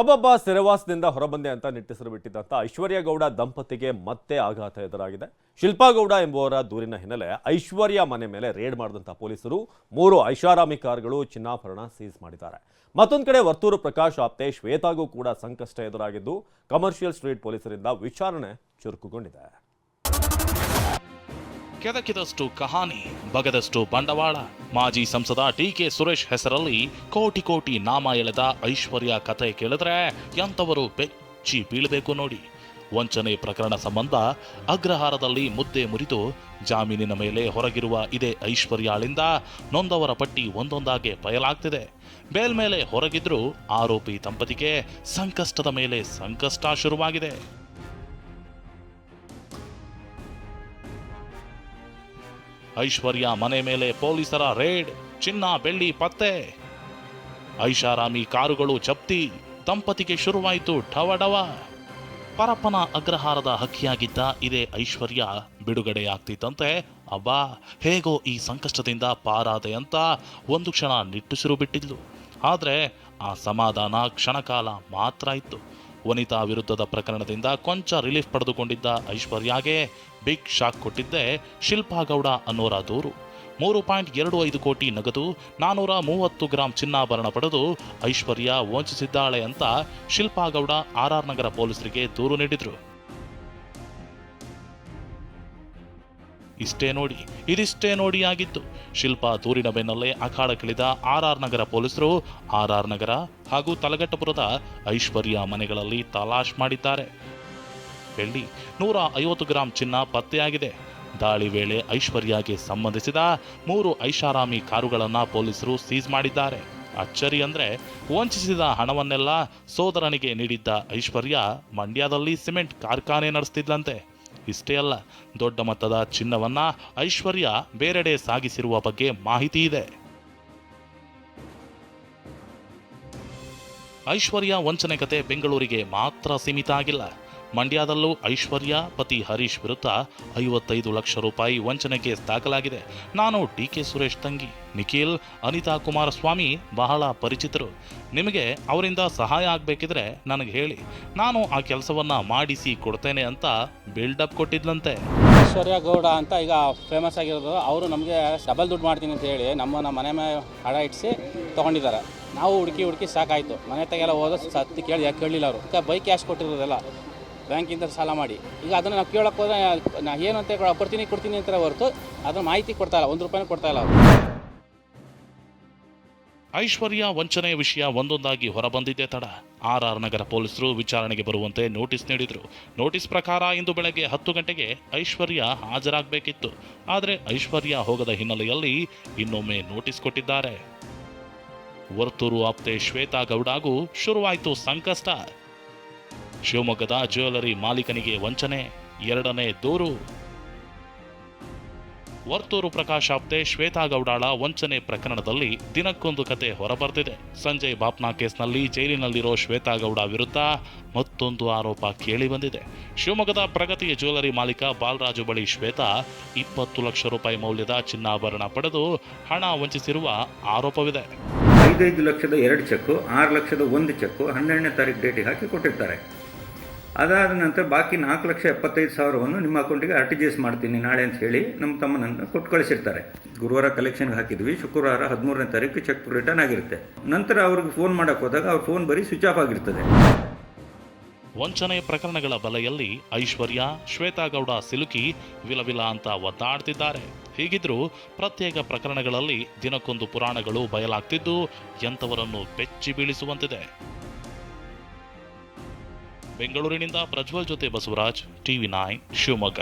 ಅಬ್ಬಬ್ಬ ಸೆರೆವಾಸದಿಂದ ಹೊರಬಂದೆ ಅಂತ ನಿಟ್ಟಿಸಲು ಬಿಟ್ಟಿದ್ದಂಥ ಐಶ್ವರ್ಯ ಗೌಡ ದಂಪತಿಗೆ ಮತ್ತೆ ಆಘಾತ ಎದುರಾಗಿದೆ. ಶಿಲ್ಪಾ ಗೌಡ ಎಂಬುವರ ದೂರಿನ ಹಿನ್ನೆಲೆ ಐಶ್ವರ್ಯ ಮನೆ ಮೇಲೆ ರೇಡ್ ಮಾಡಿದಂಥ ಪೊಲೀಸರು ಮೂರು ಐಷಾರಾಮಿ ಕಾರುಗಳು ಚಿನ್ನಾಭರಣ ಸೀಸ್ ಮಾಡಿದ್ದಾರೆ. ಮತ್ತೊಂದು ಕಡೆ ವರ್ತೂರು ಪ್ರಕಾಶ್ ಆಪ್ತೆ ಶ್ವೇತಾಗೂ ಕೂಡ ಸಂಕಷ್ಟ ಎದುರಾಗಿದ್ದು, ಕಮರ್ಷಿಯಲ್ ಸ್ಟ್ರೀಟ್ ಪೊಲೀಸರಿಂದ ವಿಚಾರಣೆ ಚುರುಕುಗೊಂಡಿದೆ. ಕೆದಕಿದಷ್ಟು ಕಹಾನಿ, ಬಗದಷ್ಟು ಬಂಡವಾಳ. ಮಾಜಿ ಸಂಸದ ಟಿ ಕೆ ಸುರೇಶ್ ಹೆಸರಲ್ಲಿ ಕೋಟಿ ಕೋಟಿ ನಾಮ ಎಳೆದ ಐಶ್ವರ್ಯ ಕತೆ ಕೇಳಿದ್ರೆ ಎಂಥವರು ಬೆಚ್ಚಿ ಬೀಳಬೇಕು ನೋಡಿ. ವಂಚನೆ ಪ್ರಕರಣ ಸಂಬಂಧ ಅಗ್ರಹಾರದಲ್ಲಿ ಮುದ್ದೆ ಮುರಿದು ಜಾಮೀನಿನ ಮೇಲೆ ಹೊರಗಿರುವ ಇದೇ ಐಶ್ವರ್ಯಾಳಿಂದ ನೊಂದವರ ಪಟ್ಟಿ ಒಂದೊಂದಾಗೆ ಬಯಲಾಗ್ತಿದೆ. ಮೇಲ್ಮೇಲೆ ಹೊರಗಿದ್ರೂ ಆರೋಪಿ ದಂಪತಿಗೆ ಸಂಕಷ್ಟದ ಮೇಲೆ ಸಂಕಷ್ಟ ಶುರುವಾಗಿದೆ. ಐಶ್ವರ್ಯ ಮನೆ ಮೇಲೆ ಪೊಲೀಸರ ರೇಡ್, ಚಿನ್ನ, ಬೆಳ್ಳಿ, ಪತ್ತೆ. ಐಷಾರಾಮಿ ಕಾರುಗಳು ಜಪ್ತಿ, ದಂಪತಿಗೆ ಶುರುವಾಯಿತು ಢವಢವ ಪರಪ್ಪನ ಅಗ್ರಹಾರದ ಹಕ್ಕಿಯಾಗಿದ್ದ ಇದೇ ಐಶ್ವರ್ಯ ಬಿಡುಗಡೆಯಾಗ್ತಿದ್ದಂತೆ ಅಬ್ಬಾ, ಹೇಗೋ ಈ ಸಂಕಷ್ಟದಿಂದ ಪಾರಾದೆ ಅಂತ ಒಂದು ಕ್ಷಣ ನಿಟ್ಟುಸಿರು ಬಿಟ್ಟಿದ್ಲು. ಆದರೆ ಆ ಸಮಾಧಾನ ಕ್ಷಣಕಾಲ ಮಾತ್ರ ಇತ್ತು. ವನಿತಾ ವಿರುದ್ಧದ ಪ್ರಕರಣದಿಂದ ಕೊಂಚ ರಿಲೀಫ್ ಪಡೆದುಕೊಂಡಿದ್ದ ಐಶ್ವರ್ಯಾಗೆ ಬಿಗ್ ಶಾಕ್ ಕೊಟ್ಟಿದ್ದೆ ಶಿಲ್ಪಾ ಗೌಡ ಅನ್ನೋರ ದೂರು. ಮೂರು ಪಾಯಿಂಟ್ ಎರಡು ಐದು ಕೋಟಿ ನಗದು, ನಾನೂರ ಮೂವತ್ತು ಗ್ರಾಂ ಚಿನ್ನಾಭರಣ ಪಡೆದು ಐಶ್ವರ್ಯ ವಂಚಿಸಿದ್ದಾಳೆ ಅಂತ ಶಿಲ್ಪಾ ಗೌಡ ಆರ್ ಆರ್ ನಗರ ಪೊಲೀಸರಿಗೆ ದೂರು ನೀಡಿದ್ರು. ಇಷ್ಟೇ ನೋಡಿ, ಇದಿಷ್ಟೇ ನೋಡಿ ಆಗಿತ್ತು ಶಿಲ್ಪಾ ದೂರಿನ ಬೆನ್ನಲ್ಲೇ ಅಖಾಡಕ್ಕಿಳಿದ ಆರ್ ಆರ್ ನಗರ ಪೊಲೀಸರು ಆರ್ ಆರ್ ನಗರ ಹಾಗೂ ತಲಗಟ್ಟಪುರದ ಐಶ್ವರ್ಯ ಮನೆಗಳಲ್ಲಿ ತಲಾಶ್ ಮಾಡಿದ್ದಾರೆ. ಬೆಳ್ಳಿ ನೂರ ಐವತ್ತು ಗ್ರಾಂ ಚಿನ್ನ ಪತ್ತೆಯಾಗಿದೆ. ದಾಳಿ ವೇಳೆ ಐಶ್ವರ್ಯಗೆ ಸಂಬಂಧಿಸಿದ ಮೂರು ಐಷಾರಾಮಿ ಕಾರುಗಳನ್ನು ಪೊಲೀಸರು ಸೀಸ್ ಮಾಡಿದ್ದಾರೆ. ಅಚ್ಚರಿ ಅಂದ್ರೆ ವಂಚಿಸಿದ ಹಣವನ್ನೆಲ್ಲ ಸೋದರನಿಗೆ ನೀಡಿದ್ದ ಐಶ್ವರ್ಯ ಮಂಡ್ಯದಲ್ಲಿ ಸಿಮೆಂಟ್ ಕಾರ್ಖಾನೆ ನಡೆಸ್ತಿದ್ಲಂತೆ. ಇಷ್ಟೇ ಅಲ್ಲ, ದೊಡ್ಡ ಮೊತ್ತದ ಚಿನ್ನವನ್ನ ಐಶ್ವರ್ಯ ಬೇರೆಡೆ ಸಾಗಿಸಿರುವ ಬಗ್ಗೆ ಮಾಹಿತಿ ಇದೆ. ಐಶ್ವರ್ಯ ವಂಚನೆ ಕತೆ ಬೆಂಗಳೂರಿಗೆ ಮಾತ್ರ ಸೀಮಿತ ಆಗಿಲ್ಲ. ಮಂಡ್ಯದಲ್ಲೂ ಐಶ್ವರ್ಯ, ಪತಿ ಹರೀಶ್ ವಿರುದ್ಧ ಐವತ್ತೈದು ಲಕ್ಷ ರೂಪಾಯಿ ವಂಚನೆ ಕೇಸ್ ದಾಖಲಾಗಿದೆ. ನಾನು ಡಿ ಕೆ ಸುರೇಶ್ ತಂಗಿ, ನಿಖಿಲ್, ಅನಿತಾ ಕುಮಾರಸ್ವಾಮಿ ಬಹಳ ಪರಿಚಿತರು. ನಿಮಗೆ ಅವರಿಂದ ಸಹಾಯ ಆಗಬೇಕಿದ್ರೆ ನನಗೆ ಹೇಳಿ. ನಾನು ಆ ಕೆಲಸವನ್ನ ಮಾಡಿಸಿ ಕೊಡ್ತೇನೆ ಅಂತ ಬಿಲ್ಡಪ್ ಕೊಟ್ಟಿದ್ಲಂತೆ. ಐಶ್ವರ್ಯ ಗೌಡ ಅಂತ ಈಗ ಫೇಮಸ್ ಆಗಿರೋದು, ಅವರು ನಮಗೆ ಡಬಲ್ ದುಡ್ಡು ಮಾಡ್ತೀನಿ ಅಂತ ಹೇಳಿ ನಮ್ಮನ್ನ ಮನೆ ಮೇಲೆ ಹಡ ಇಟ್ಟಿಸಿ ತೊಗೊಂಡಿದ್ದಾರೆ. ನಾವು ಹುಡುಕಿ ಹುಡುಕಿ ಸಾಕಾಯಿತು. ಮನೆ ತೆಗೆಲ್ಲ ಹೋದ ಸತ್ತು ಕೇಳಿ ಯಾಕೆ ಕೇಳಲಿಲ್ಲ ಅವರು. ಬೈಕ್ ಕ್ಯಾಶ್ ಕೊಟ್ಟಿರೋದಲ್ಲ. ಬ್ಯಾಂಕಿಂದ ಸಾಲ ಮಾಡಿ. ಈಗ ಅದನ್ನು ನಾವು ಕೇಳಕ್ಕೆ ಹೋದ್ರೆ, ನಾ ಏನು ಅಂತ ಕೊಡ್ತೀನಿ ಕೊಡ್ತೀನಿ ಅಂತಾರೆ ಹೊರತು ಅದನ್ನ ಮಾಹಿತಿ ಕೊಡ್ತಾ ಇಲ್ಲ, ಒಂದು ರೂಪಾಯಿನೂ ಕೊಡ್ತಾ ಇಲ್ಲ ಐಶ್ವರ್ಯ ವಂಚನೆ ವಿಷಯ ಒಂದೊಂದಾಗಿ ಹೊರಬಂದಿದ್ದೇ ತಡ. ಆರ್ ಆರ್ ನಗರ ಪೊಲೀಸರು ವಿಚಾರಣೆಗೆ ಬರುವಂತೆ ನೋಟಿಸ್ ನೀಡಿದರು. ನೋಟಿಸ್ ಪ್ರಕಾರ ಇಂದು ಬೆಳಗ್ಗೆ ಹತ್ತು ಗಂಟೆಗೆ ಐಶ್ವರ್ಯ ಹಾಜರಾಗಬೇಕಿತ್ತು. ಆದರೆ ಐಶ್ವರ್ಯ ಹೋಗದ ಹಿನ್ನೆಲೆಯಲ್ಲಿ ಇನ್ನೊಮ್ಮೆ ನೋಟಿಸ್ ಕೊಟ್ಟಿದ್ದಾರೆ. ವರ್ತೂರು ಆಪ್ತೆ ಶ್ವೇತಾ ಗೌಡಾಗೂ ಶುರುವಾಯಿತು ಸಂಕಷ್ಟ. ಶಿವಮೊಗ್ಗದ ಜ್ಯುವೆಲರಿ ಮಾಲೀಕನಿಗೆ ವಂಚನೆ, ಎರಡನೇ ದೂರು. ವರ್ತೂರು ಪ್ರಕಾಶ್ ಆಪ್ತೆ ಶ್ವೇತಾ ಗೌಡಾಳ ವಂಚನೆ ಪ್ರಕರಣದಲ್ಲಿ ದಿನಕ್ಕೊಂದು ಕತೆ ಹೊರಬರ್ತಿದೆ ಸಂಜಯ್ ಬಾಪ್ನಾ ಕೇಸ್ನಲ್ಲಿ ಜೈಲಿನಲ್ಲಿರೋ ಶ್ವೇತಾ ಗೌಡ ವಿರುದ್ಧ ಮತ್ತೊಂದು ಆರೋಪ ಕೇಳಿ ಬಂದಿದೆ ಶಿವಮೊಗ್ಗದ ಪ್ರಗತಿಯ ಜ್ಯುವೆಲರಿ ಮಾಲೀಕ ಬಾಲರಾಜು ಬಳಿ ಶ್ವೇತಾ ಇಪ್ಪತ್ತು ಲಕ್ಷ ರೂಪಾಯಿ ಮೌಲ್ಯದ ಚಿನ್ನಾಭರಣ ಪಡೆದು ಹಣ ವಂಚಿಸಿರುವ ಆರೋಪವಿದೆ. ಐದೈದು ಲಕ್ಷದ ಎರಡು ಚೆಕ್ ಆರು ಲಕ್ಷದ ಒಂದು ಚೆಕ್ ಹನ್ನೆರಡನೇ ತಾರೀಕು ಡೇಟಿಗೆ ಹಾಕಿ ಕೊಟ್ಟಿರ್ತಾರೆ. ಅದಾದ ನಂತರ ಬಾಕಿ ನಾಲ್ಕು ಲಕ್ಷ ಎಪ್ಪತ್ತೈದು ಸಾವಿರವನ್ನು ನಿಮ್ಮ ಅಕೌಂಟಿಗೆ ಆರ್ ಟಿ ಜಿ ಎಸ್ ಮಾಡ್ತೀನಿ, ನಾಳೆ ಅಂತ ಹೇಳಿ ನಮ್ಮ ತಮ್ಮನನ್ನು ಕೊಟ್ಟು ಕಳಿಸಿರ್ತಾರೆ. ಗುರುವಾರ ಕಲೆಕ್ಷನ್ಗೆ ಹಾಕಿದ್ವಿ, ಶುಕ್ರವಾರ ಹದಿಮೂರನೇ ತಾರೀಕು ಚೆಕ್ ರಿಟರ್ನ್ ಆಗಿರುತ್ತೆ. ನಂತರ ಅವ್ರಿಗೆ ಫೋನ್ ಮಾಡೋಕ್ಕೆ ಹೋದಾಗ ಅವ್ರ ಫೋನ್ ಬರೀ ಸ್ವಿಚ್ ಆಫ್ ಆಗಿರ್ತದೆ. ವಂಚನೆ ಪ್ರಕರಣಗಳ ಬಲೆಯಲ್ಲಿ ಐಶ್ವರ್ಯ, ಶ್ವೇತಾಗೌಡ ಸಿಲುಕಿ ವಿಲವಿಲ ಅಂತ ಒದ್ದಾಡ್ತಿದ್ದಾರೆ. ಹೀಗಿದ್ರೂ ಪ್ರತ್ಯೇಕ ಪ್ರಕರಣಗಳಲ್ಲಿ ದಿನಕ್ಕೊಂದು ಪುರಾಣಗಳು ಬಯಲಾಗ್ತಿದ್ದು ಎಂಥವರನ್ನು ಬೆಚ್ಚಿ ಬೀಳಿಸುವಂತಿದೆ. ಬೆಂಗಳೂರಿನಿಂದ ಪ್ರಜ್ವಲ್ ಜೊತೆ ಬಸವರಾಜ್ ಟಿವಿ ನೈನ್ ಶಿವಮೊಗ್ಗ.